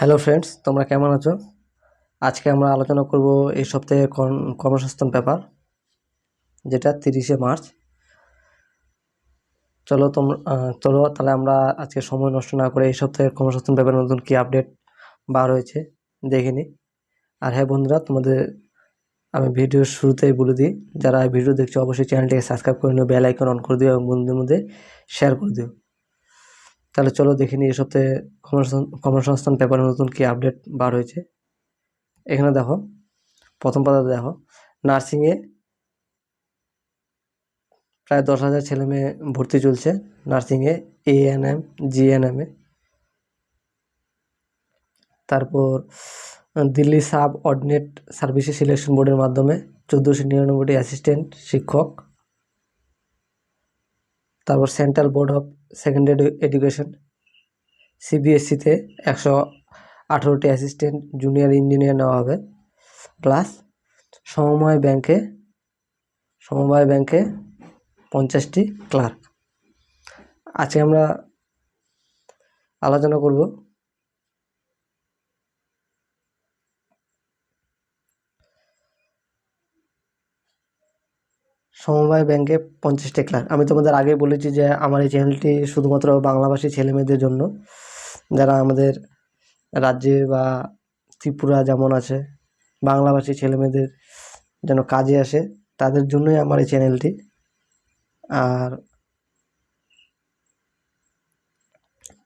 Hello friends, তোমরা কেমন আছো? আজকে আমরা আলোচনা করব এই সপ্তাহে কর্ম- কর্মসংস্থান পেপার যেটা তিরিশে মার্চ। চলো তোমরা চলো তাহলে আমরা আজকে সময় নষ্ট না করে এই সপ্তাহের কর্মসংস্থান পেপার নতুন কি আপডেট বার হয়েছে, দেখে নিই আর হ্যাঁ বন্ধুরা, তোমাদের আমি ভিডিওর শুরুতেই বলে দিই, যারা ভিডিও দেখছ অবশ্যই চ্যানেলটিকে সাবস্ক্রাইব করে নিও, বেল আইকন অন করে দিও এবং বন্ধুদের মধ্যে শেয়ার করে দিও। তাহলে চলো দেখে নিই এই সপ্তাহে কর্মসংস্থান পেপারে নতুন কি আপডেট বার হয়েছে। এখানে দেখো প্রথম পাতাতে দেখো নার্সিংয়ে প্রায় দশ হাজার ছেলে মেয়ে ভর্তি চলছে নার্সিংয়ে এ এন এম এএনএম জিএনএমে তারপর আহ, Delhi subordinate services selection বোর্ডের মাধ্যমে চোদ্দোশো নিরানব্বইটি অ্যাসিস্ট্যান্ট শিক্ষক তারপর central board of secondary education সিবিএসসিতে একশো আঠেরোটি অ্যাসিস্ট্যান্ট জুনিয়র ইঞ্জিনিয়ার নেওয়া হবে। প্লাস সমবায় ব্যাংকে সমবায় ব্যাংকে পঞ্চাশটি ক্লার্ক আজকে আমরা আলোচনা করব সমবায় ব্যাংকে পঞ্চাশটি ক্লার্ক। আমি তোমাদের আগেই বলেছি যে আমার এই চ্যানেলটি শুধুমাত্র বাংলাভাষী ছেলেমেয়েদের জন্য। যারা আমাদের রাজ্যে বা ত্রিপুরা যেমন আছে, বাংলাভাষী ছেলেমেয়েদের যেন কাজে আসে, তাদের জন্যই আমার এই চ্যানেলটি। আর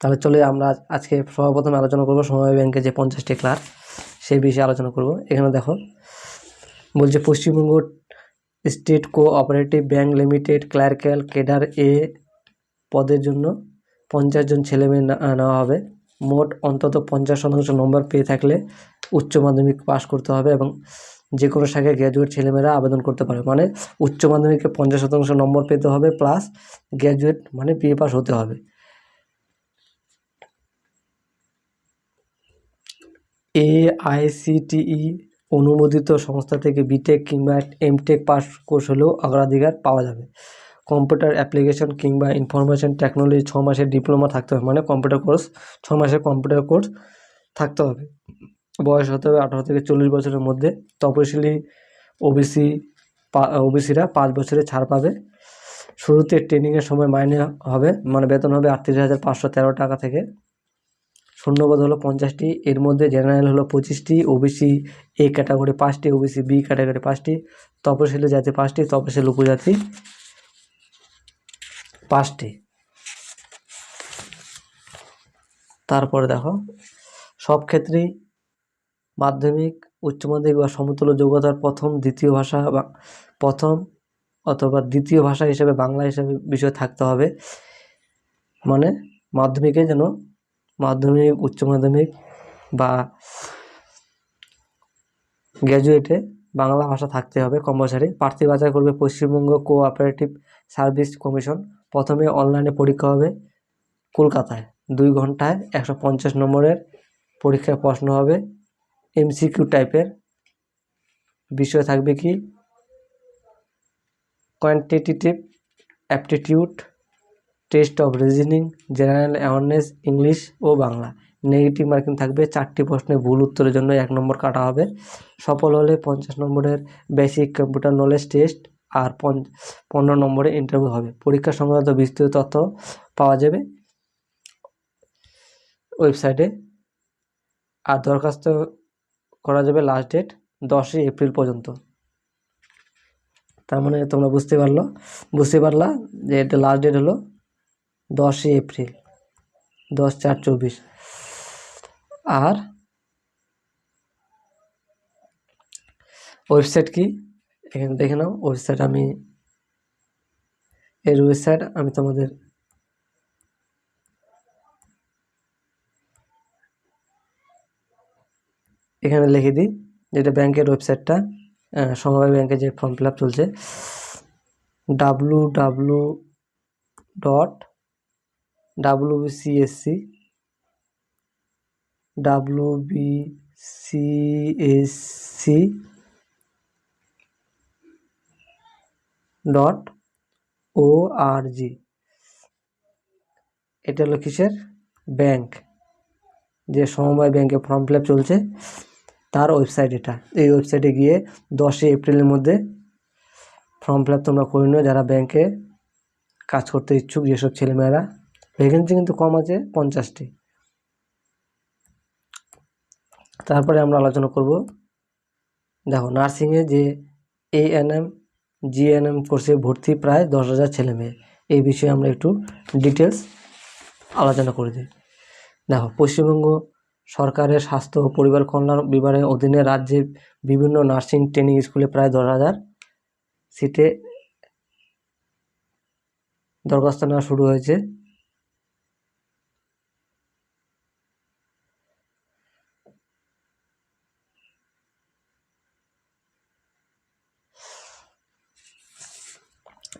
তাহলে চলে আমরা আজকে সর্বপ্রথম আলোচনা করব সমবায় ব্যাংকে যে পঞ্চাশটি ক্লার্ক, সেই বিষয়ে আলোচনা করব। এখানে দেখো, বলছে Paschimbanga state cooperative bank limited clerical cadre এ পদের জন্য পঞ্চাশ জন ছেলেমেয়ে নেওয়া হবে। মোট অন্তত পঞ্চাশ শতাংশ নম্বর পেয়ে থাকলে উচ্চ মাধ্যমিক পাশ করতে হবে এবং যে কোনো শাখায় গ্র্যাজুয়েট ছেলেমেয়েরা আবেদন করতে পারে মানে উচ্চ মাধ্যমিকে পঞ্চাশ শতাংশ নম্বর পেতে হবে প্লাস গ্র্যাজুয়েট মানে বিএ পাস হতে হবে। এআইসিটিই অনুমোদিত সংস্থা থেকে বিটেক কিংবা এমটেক পাস কোর্স হলেও অগ্রাধিকার পাওয়া যাবে। কম্পিউটার অ্যাপ্লিকেশন কিংবা ইনফরমেশন টেকনোলজি ছ মাসের ডিপ্লোমা থাকতে হবে মানে কম্পিউটার কোর্স, ছ মাসের কম্পিউটার কোর্স থাকতে হবে। বয়স হতে হবে আঠারো থেকে চল্লিশ বছরের মধ্যে। তপশিলি ওবিসি ওবিসিরা পাঁচ বছরে ছাড় পাবে। শুরুতে ট্রেনিংয়ের সময় মাইনে হবে মানে বেতন হবে আটত্রিশ হাজার পাঁচশো তেরো টাকা থেকে। শূন্যপদ হলো পঞ্চাশটি, এর মধ্যে জেনারেল হলো পঁচিশটি ওবিসি এ ক্যাটাগরি পাঁচটি ওবিসি বি ক্যাটাগরি পাঁচটি, তপশিলি জাতি পাঁচটি, তপশিলি উপজাতি পাঁচটি। তারপরে দেখো, সব ক্ষেত্রেই মাধ্যমিক, উচ্চ মাধ্যমিক বা সমতুল্য যোগ্যতার প্রথম, দ্বিতীয় ভাষা বা প্রথম অথবা দ্বিতীয় ভাষা হিসেবে বাংলা হিসেবে বিষয় থাকতে হবে। মানে মাধ্যমিকে যেন মাধ্যমিক, উচ্চ মাধ্যমিক বা গ্র্যাজুয়েটে বাংলা ভাষা থাকতে হবে কম্পালসারি প্রার্থী বাছাই করবে পশ্চিমবঙ্গ কোঅপারেটিভ সার্ভিস কমিশন প্রথমে অনলাইনে পরীক্ষা হবে কলকাতায়। দুই ঘন্টায় একশো পঞ্চাশ নম্বরের পরীক্ষার প্রশ্ন হবে। এমসিকিউ টাইপের বিষয় থাকবে কি? Quantitative aptitude test of reasoning general awareness English O Bangla. Negative marking থাকবে, চারটি প্রশ্নে ভুল উত্তরের জন্য এক নম্বর কাটা হবে। সফল হলে পঞ্চাশ নম্বরের বেসিক কম্পিউটার নলেজ টেস্ট আর পনেরো নম্বরে ইন্টারভিউ হবে। পরীক্ষা সংক্রান্ত বিস্তৃত তথ্য পাওয়া যাবে ওয়েবসাইটে আর দরখাস্ত করা যাবে লাস্ট ডেট দশই এপ্রিল পর্যন্ত। তার মানে তোমরা বুঝতে পারল বুঝতে পারলা যে এটা লাস্ট ডেট হলো। দশই এপ্রিল, দশ চার চব্বিশ। আর ওয়েবসাইট কি? এখানে দেখে নাও, ওয়েবসাইট আমি, এর ওয়েবসাইট আমি তোমাদের এখানে লিখে দিই, যেটা ব্যাংকের ওয়েবসাইটটা সমবায় ব্যাংকে যে ফর্ম ফিল আপ চলছে, W W dot W BCSC W BCSC dot O R G এটা হলো কিসের? ব্যাংক যে সমবায় ব্যাংকে ফর্ম ফিল চলছে, তার ওয়েবসাইট এটা। এই ওয়েবসাইটে গিয়ে দশই এপ্রিলের মধ্যে ফর্ম ফিল তোমরা করে নিও। যারা ব্যাংকে কাজ করতে ইচ্ছুক, যেসব ছেলেমেয়েরা ভ্যাকেন্সি কিন্তু কম আছে, পঞ্চাশটি। তারপরে আমরা আলোচনা করব, দেখো নার্সিংয়ে যে এএনএম জিএনএম কোর্সে ভর্তি প্রায় দশ হাজার ছেলে মেয়ে। এই বিষয়ে আমরা একটু ডিটেলস আলোচনা করে দিই। দেখো, পশ্চিমবঙ্গ সরকারের স্বাস্থ্য ও পরিবার কল্যাণ বিভাগের অধীনে রাজ্যে বিভিন্ন নার্সিং ট্রেনিং স্কুলে প্রায় দশ হাজার সিটে দরখাস্ত নেওয়া শুরু হয়েছে।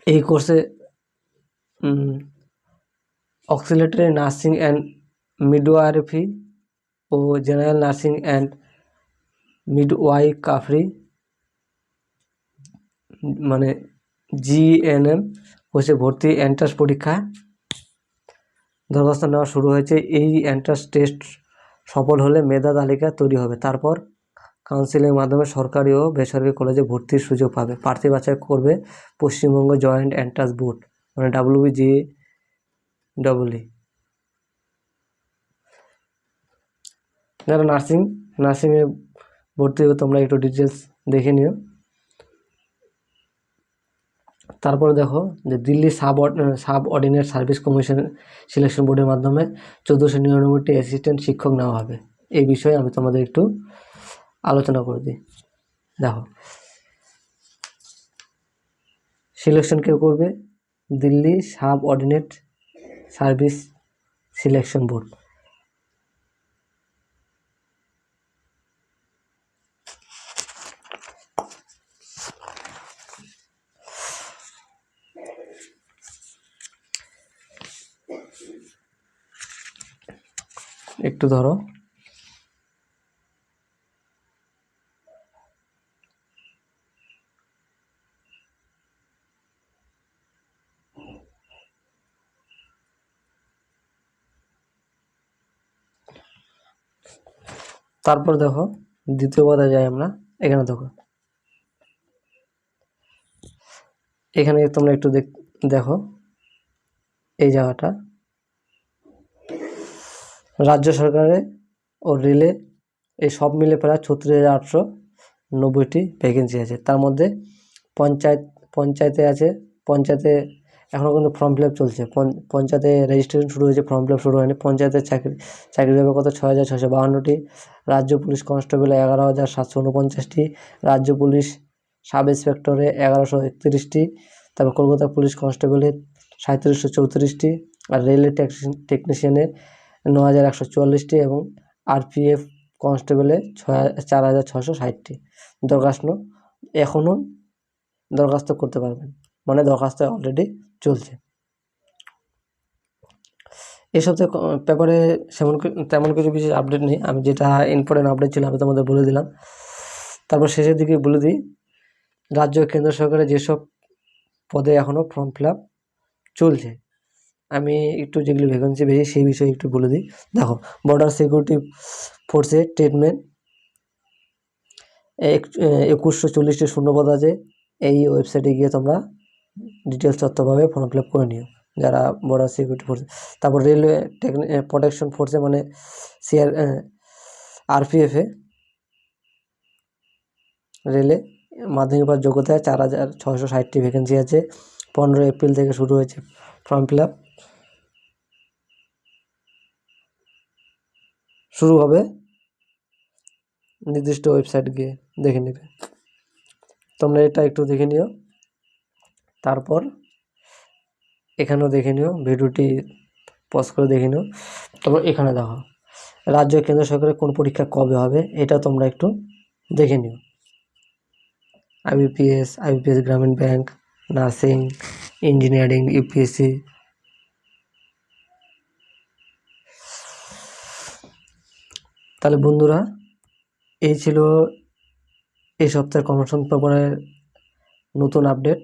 এই কোর্সে অক্সিলেটরি নার্সিং অ্যান্ড মিডওয়াইফারি ও জেনারেল নার্সিং অ্যান্ড মিডওয়াইফারি মানে জিএনএম কোর্সে ভর্তি এন্ট্রান্স পরীক্ষা। দরখাস্ত নেওয়া শুরু হয়েছে। এই এন্ট্রান্স টেস্ট সফল হলে মেধা তালিকা তৈরি হবে। তারপর কাউন্সিলের মাধ্যমে সরকারি ও বেসরকারি কলেজে ভর্তির সুযোগ পাবে। প্রার্থী বাছাই করবে পশ্চিমবঙ্গ জয়েন্ট এন্ট্রান্স বোর্ড মানে ডাব্লিউজি ডবলই যারা নার্সিং, নার্সিংয়ে ভর্তি হবে তোমরা একটু ডিটেলস দেখে নিও। তারপরে দেখো যে Delhi sub subordinate service commission selection বোর্ডের মাধ্যমে চোদ্দোশো নিরানব্বইটি অ্যাসিস্ট্যান্ট শিক্ষক নেওয়া হবে। এই বিষয়ে আমি তোমাদের একটু আলোচনা করে দিই। দেখো। সিলেকশন কেউ করবে? Delhi subordinate service selection board একটু ধরো। তারপর দেখো, দ্বিতীয় পদে যাই আমরা, এখানে দেখো। এখানে তোমরা একটু দেখো এই জায়গাটা। রাজ্য সরকারে ও রেলে এই সব মিলে প্রায় ছত্রিশ হাজার আটশো নব্বইটি ভ্যাকেন্সি আছে। তার মধ্যে পঞ্চায়েত, পঞ্চায়েতে আছে, পঞ্চায়েতে এখনও কিন্তু ফর্ম ফিল আপ চলছে। পঞ্চায়েতে রেজিস্ট্রেশন শুরু হয়েছে ফর্ম ফিল আপ শুরু হয়নি। পঞ্চায়েতের চাকরি চাকরি দেবে কত? ছয় হাজার ছশো বাহান্নটি রাজ্য পুলিশ কনস্টেবলে এগারো হাজার সাতশো উনপঞ্চাশটি, রাজ্য পুলিশ সাব ইন্সপেক্টরে এগারোশো একত্রিশটি, তারপর কলকাতা পুলিশ কনস্টেবলে সাঁত্রিশশো চৌত্রিশটি আর রেলওয়ে টেকনিশিয়ানে ন হাজার একশো চুয়াল্লিশটি এবং আরপিএফ কনস্টেবলে ছয় চার হাজার ছশো ষাটটি। দরখাস্ত এখনও দরখাস্ত করতে পারবেন মানে দরখাস্ত অলরেডি চলছে। এসব পেপারে সেমন তেমন কিছু বিশেষ আপডেট নেই। আমি যেটা ইম্পর্টেন্ট আপডেট ছিল আমি তোমাদের বলে দিলাম। তারপর শেষের দিকে বলে দিই, রাজ্য কেন্দ্র সরকারের যেসব পদে এখনও ফর্ম ফিল আপ চলছে, আমি একটু যেগুলি ভ্যাকেন্সি বেশি সেই বিষয়ে একটু বলে দিই। দেখো বর্ডার সিকিউরিটি ফোর্সে ট্রিটমেন্ট একুশশো চল্লিশটি শূন্যপদ আছে, এই ওয়েবসাইটে গিয়ে তোমরা ডিটেলস পাবে ফর্ম ফিল আপ করে নিও। যারা বর্ডার সিকিউরিটি ফোর্স তারপর রেলওয়ে প্রোটেকশন ফোর্সে মানে সিআর আরপিএফে রেলে মাধ্যমিক পাস যোগ্যতায় চার হাজার ছশো ষাটটি ভ্যাকেন্সি আছে। পনেরো এপ্রিল থেকে শুরু হয়েছে ফর্ম ফিল শুরু হবে নির্দিষ্ট ওয়েবসাইট গিয়ে দেখে নেবে। তোমরা এটা একটু দেখে নিও। তারপর এখানেও দেখে নিও, ভিডিওটি পজ করে দেখে নিও। তারপর এখানে দেখো, রাজ্য কেন্দ্র সরকারের কোন পরীক্ষা কবে হবে, এটা তোমরা একটু দেখে নিও। IBPS IBPS Gramin bank nursing engineering UPSC তাহলে বন্ধুরা, এই ছিল এই সপ্তাহের পেপারের নতুন আপডেট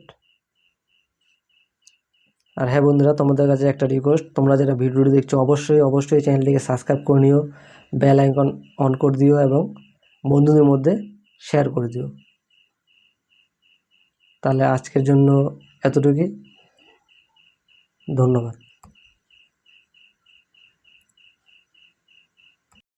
আর হ্যাঁ বন্ধুরা, তোমাদের কাছে একটা রিকোয়েস্ট তোমরা যারা ভিডিওটি দেখছ, অবশ্যই অবশ্যই চ্যানেলটিকে সাবস্ক্রাইব করে নিও বেল আইকন অন করে দিও এবং বন্ধুদের মধ্যে শেয়ার করে দিও। তাহলে আজকের জন্য এতটুকুই। ধন্যবাদ।